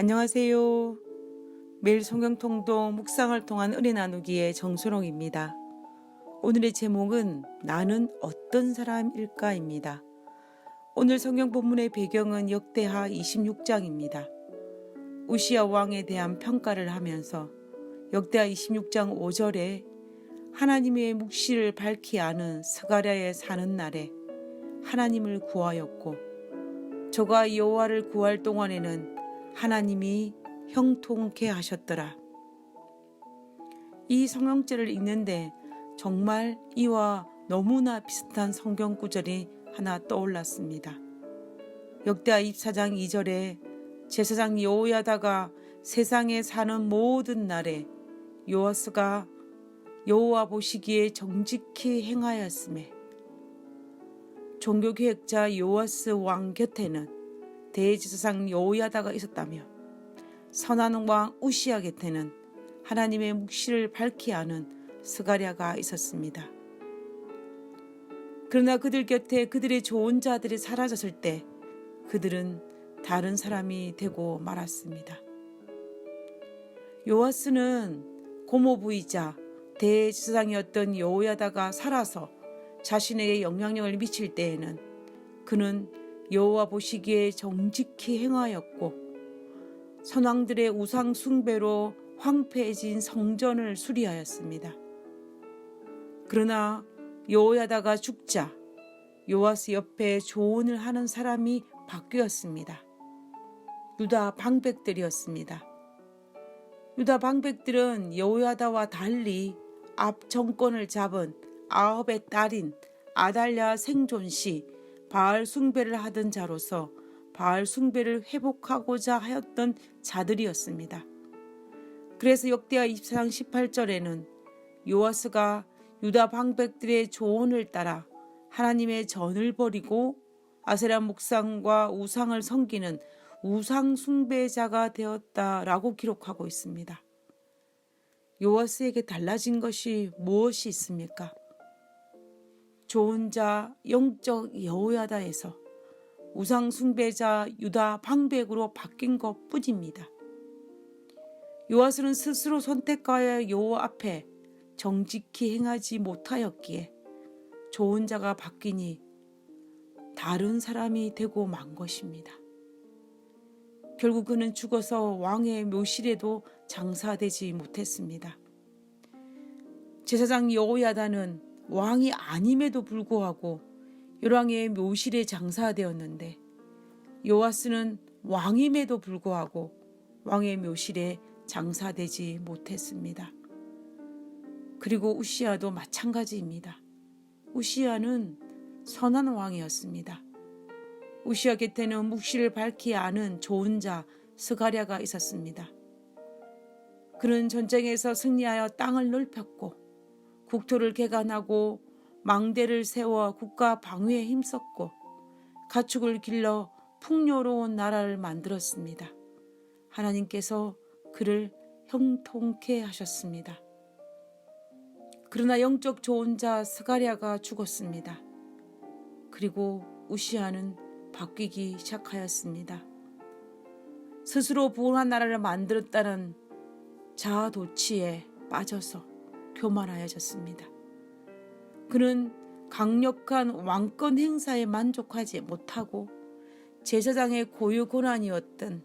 안녕하세요. 매일 성경통독 묵상을 통한 은혜 나누기의 정수롱입니다. 오늘의 제목은 나는 어떤 사람일까입니다. 오늘 성경 본문의 배경은 역대하 26장입니다. 우시아 왕에 대한 평가를 하면서 역대하 26장 5절에 하나님의 묵시를 밝히 아는 스가랴에 사는 날에 하나님을 구하였고 저가 여호와를 구할 동안에는 하나님이 형통케 하셨더라. 이 성경절을 읽는데 정말 이와 너무나 비슷한 성경 구절이 하나 떠올랐습니다. 역대하 24장 2절에 제사장 여호야다가 세상에 사는 모든 날에 요아스가 여호와 보시기에 정직히 행하였음에 종교개혁자 요아스 왕 곁에는 대제사장 여호야다가 있었다며 선한 왕 우시아 곁에는 하나님의 묵시를 밝히 아는 스가랴가 있었습니다. 그러나 그들 곁에 그들의 좋은 자들이 사라졌을 때 그들은 다른 사람이 되고 말았습니다. 요아스는 고모부이자 대제사장이었던 여호야다가 살아서 자신에게 영향력을 미칠 때에는 그는 여호와 보시기에 정직히 행하였고 선왕들의 우상 숭배로 황폐해진 성전을 수리하였습니다. 그러나 여호야다가 죽자 요아스 옆에 조언을 하는 사람이 바뀌었습니다. 유다 방백들이었습니다. 유다 방백들은 여호야다와 달리 앞 정권을 잡은 아합의 딸인 아달랴 생존 시 바알 숭배를 하던 자로서 바알 숭배를 회복하고자 하였던 자들이었습니다. 그래서 역대하 24장 18절에는 요아스가 유다 방백들의 조언을 따라 하나님의 전을 버리고 아세라 목상과 우상을 섬기는 우상 숭배자가 되었다라고 기록하고 있습니다. 요아스에게 달라진 것이 무엇이 있습니까? 좋은 자 영적 여호야다에서 우상 숭배자 유다 방백으로 바뀐 것 뿐입니다. 요아스는 스스로 선택하여 여호와 앞에 정직히 행하지 못하였기에 좋은 자가 바뀌니 다른 사람이 되고 만 것입니다. 결국 그는 죽어서 왕의 묘실에도 장사되지 못했습니다. 제사장 여호야다는 왕이 아님에도 불구하고 요랑의 묘실에 장사되었는데 요아스는 왕임에도 불구하고 왕의 묘실에 장사되지 못했습니다. 그리고 우시아도 마찬가지입니다. 우시아는 선한 왕이었습니다. 우시아 곁에는 묵시를 밝히 아는 좋은 자 스가랴가 있었습니다. 그는 전쟁에서 승리하여 땅을 넓혔고 국토를 개간하고 망대를 세워 국가 방위에 힘썼고 가축을 길러 풍요로운 나라를 만들었습니다. 하나님께서 그를 형통케 하셨습니다. 그러나 영적 좋은 자 스가랴가 죽었습니다. 그리고 우시아는 바뀌기 시작하였습니다. 스스로 부흥한 나라를 만들었다는 자아도취에 빠져서 교만하여졌습니다. 그는 강력한 왕권 행사에 만족하지 못하고 제사장의 고유 권한이었던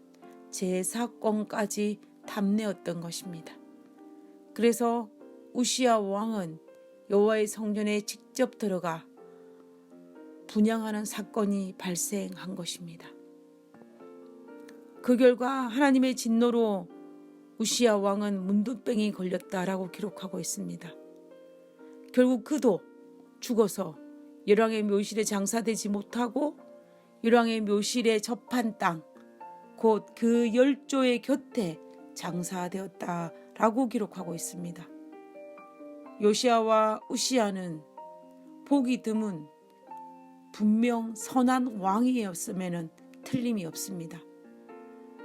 제사권까지 탐내었던 것입니다. 그래서 우시아 왕은 여호와의 성전에 직접 들어가 분양하는 사건이 발생한 것입니다. 그 결과 하나님의 진노로 우시아 왕은 문둥병이 걸렸다라고 기록하고 있습니다. 결국 그도 죽어서 열왕의 묘실에 장사되지 못하고 열왕의 묘실에 접한 땅, 곧 그 열조의 곁에 장사되었다라고 기록하고 있습니다. 요시아와 우시아는 보기 드문 분명 선한 왕이었음에는 틀림이 없습니다.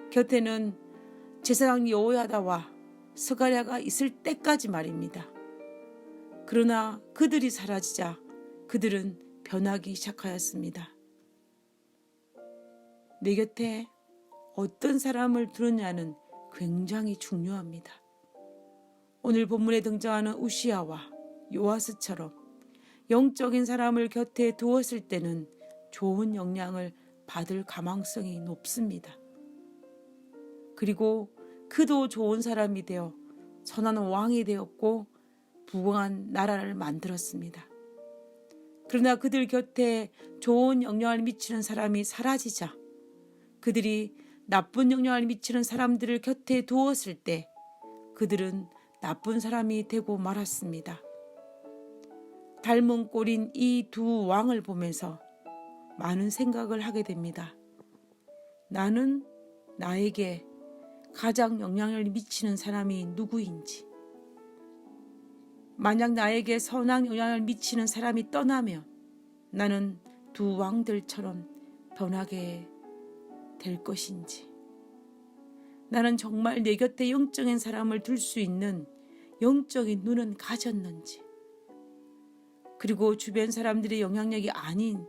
곁에는 제사장 여호야다와 스가랴가 있을 때까지 말입니다. 그러나 그들이 사라지자 그들은 변하기 시작하였습니다. 내 곁에 어떤 사람을 두느냐는 굉장히 중요합니다. 오늘 본문에 등장하는 우시아와 요아스처럼 영적인 사람을 곁에 두었을 때는 좋은 영향을 받을 가망성이 높습니다. 그리고 그도 좋은 사람이 되어 선한 왕이 되었고 부강한 나라를 만들었습니다. 그러나 그들 곁에 좋은 영향을 미치는 사람이 사라지자 그들이 나쁜 영향을 미치는 사람들을 곁에 두었을 때 그들은 나쁜 사람이 되고 말았습니다. 닮은 꼴인 이 두 왕을 보면서 많은 생각을 하게 됩니다. 나는 나에게 가장 영향을 미치는 사람이 누구인지, 만약 나에게 선한 영향을 미치는 사람이 떠나면 나는 두 왕들처럼 변하게 될 것인지, 나는 정말 내 곁에 영적인 사람을 둘 수 있는 영적인 눈은 가졌는지, 그리고 주변 사람들의 영향력이 아닌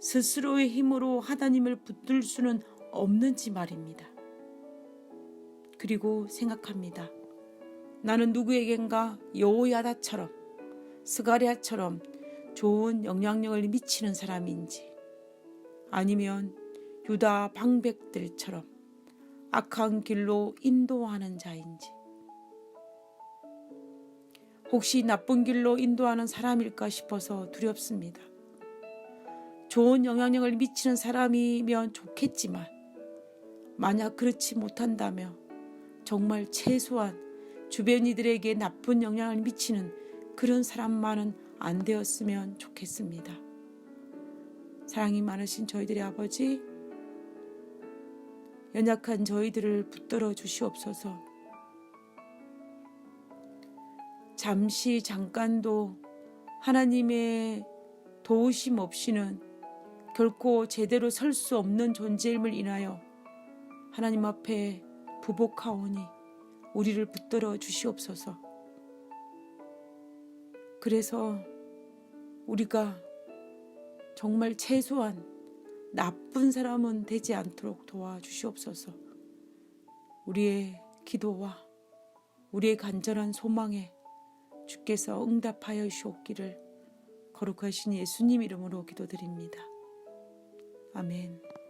스스로의 힘으로 하나님을 붙들 수는 없는지 말입니다. 그리고 생각합니다. 나는 누구에겐가 여호야다처럼 스가랴처럼 좋은 영향력을 미치는 사람인지 아니면 유다 방백들처럼 악한 길로 인도하는 자인지 혹시 나쁜 길로 인도하는 사람일까 싶어서 두렵습니다. 좋은 영향력을 미치는 사람이면 좋겠지만 만약 그렇지 못한다면 정말 최소한 주변 이들에게 나쁜 영향을 미치는 그런 사람만은 안 되었으면 좋겠습니다. 사랑이 많으신 저희들의 아버지, 연약한 저희들을 붙들어 주시옵소서. 잠시 잠깐도 하나님의 도우심 없이는 결코 제대로 설 수 없는 존재임을 인하여 하나님 앞에 부복하오니 우리를 붙들어 주시옵소서. 그래서 우리가 정말 최소한 나쁜 사람은 되지 않도록 도와주시옵소서. 우리의 기도와 우리의 간절한 소망에 주께서 응답하여 주옵기를 거룩하신 예수님 이름으로 기도드립니다. 아멘.